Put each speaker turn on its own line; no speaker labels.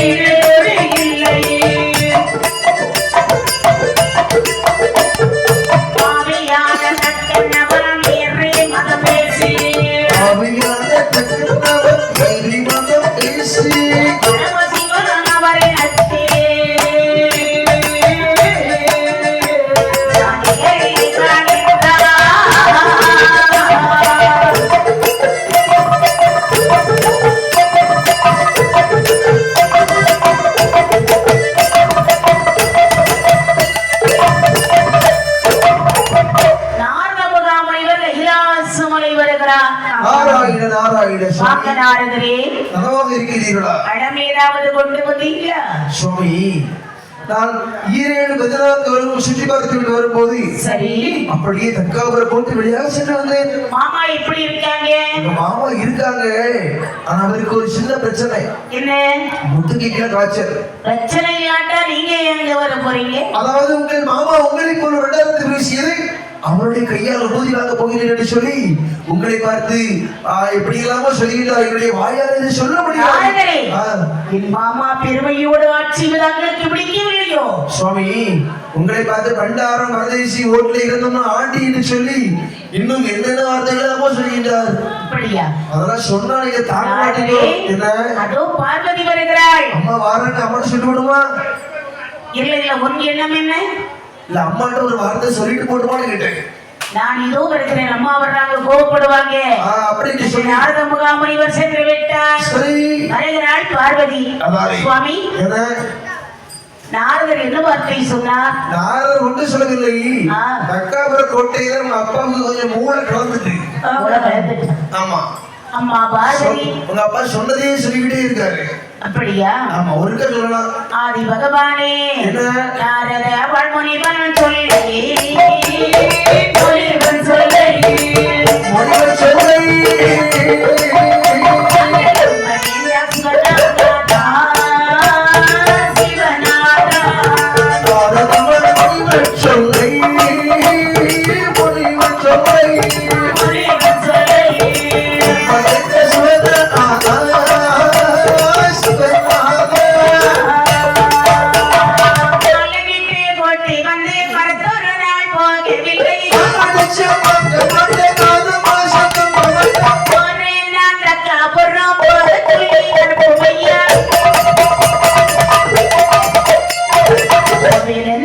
Amen. Narayana Narayana
வாங்க
சுவாமி.
நாரதரே
நலமாக இருக்கிறீர்களா?
பழம் ஏதாவது கொண்டு வந்தீங்களா?
சுவாமி நான் ஈரேழு பதினான்கு வருடம் சுற்றி பார்த்து விட்டு வரும்போது
சரி.
அப்படியே தற்காவரை போட்டு வெளியாக சென்று வந்தேன்.
மாமா எப்படி இருக்காங்க?
மாமா இருக்காங்க. ஆனா அவருக்கு ஒரு சின்ன பிரச்சனை.
என்ன?
முட்டுக்கு கீழே காய்ச்சல்.
பிரச்சனை இல்லாட்டா நீங்க எங்க வர போறீங்க?
அதாவது உங்கள் மாமா உங்களை போல ரெண்டாயிரத்து பேசியது அவருடைய கையால் ஊதி வாங்க போகிறேன் என்று சொல்லி உங்களை பார்த்து எப்படி இல்லாம சொல்லிவிட்டார் என்னுடைய வாயால் இதை சொல்ல முடியாது
மாமா பெருமையோடு ஆட்சி தங்களுக்கு பிடிக்கவில்லையோ?
சுவாமி உங்களை பார்த்து பண்டாரம் பரதேசி ஓட்டுல இருந்தோம்னா ஆண்டி என்று சொல்லி இன்னும் என்னென்ன வார்த்தைகளாமோ சொல்லுகின்றார்
அப்படியா?
அதெல்லாம் சொன்னா நீங்க தாங்க மாட்டீங்க என்ன?
அதோ பார்வதி வருகிறாள்.
அம்மா வாரன்னு அம்மா சொல்லி விடுமா
இல்ல இல்ல உன் எண்ணம் என்ன?
இல்ல அம்மாட்ட ஒரு வார்த்தை சொல்லிட்டு போட்டுமான்னு கேட்டேன்.
நான் இதோ வருகிறேன். அம்மா வர்றாங்க கோவப்படுவாங்க.
அப்படின்னு சொல்லி.
நாரத முகாமுனிவர் சென்று விட்டார்.
சரி.
வருகிறாள் பார்வதி. சுவாமி.
என்ன?
நாரதர் என்ன வார்த்தை சொன்னார்?
நாரதர் ஒன்று சொல்லவில்லை. தக்காபுர கோட்டையில நம்ம அப்பாவுக்கு கொஞ்சம் மூளை கலந்துட்டு. ஆமா.
அம்மா பார்வதி.
உங்க அப்பா சொன்னதையே சொல்லிக்கிட்டே இருக்காரு.
அப்படியா
ஆமா ஒருக்க சொல்லலாம்
ஆதி பகவானே? நாரத வாழ்முனிவன் சொல்லி என்று பார்த்தேன்